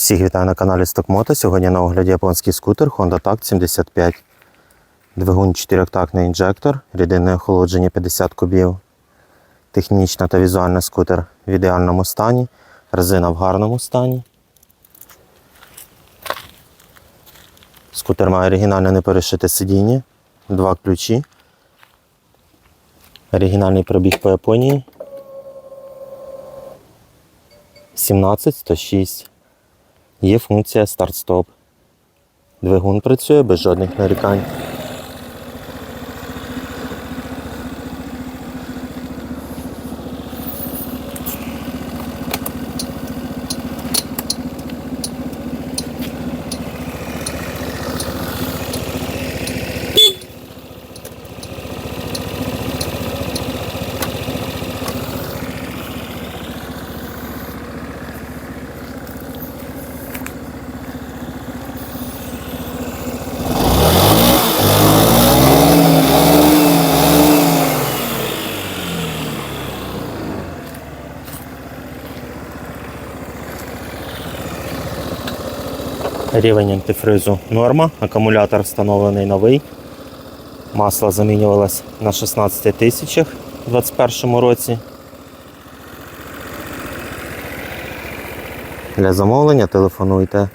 Всіх вітаю на каналі Стокмото. Сьогодні на огляді японський скутер Honda Tact 75. Двигун 4-тактний інжектор, рідинне охолодження 50 кубів. Технічна та візуальна скутер в ідеальному стані. Резина в гарному стані. Скутер має оригінальне неперешите сидіння, два ключі. Оригінальний пробіг по Японії. 17106. Є функція старт-стоп. Двигун працює без жодних нарікань. Рівень антифризу норма, акумулятор встановлений новий. Масло замінювалось на 16 тисячах у 2021 році. Для замовлення телефонуйте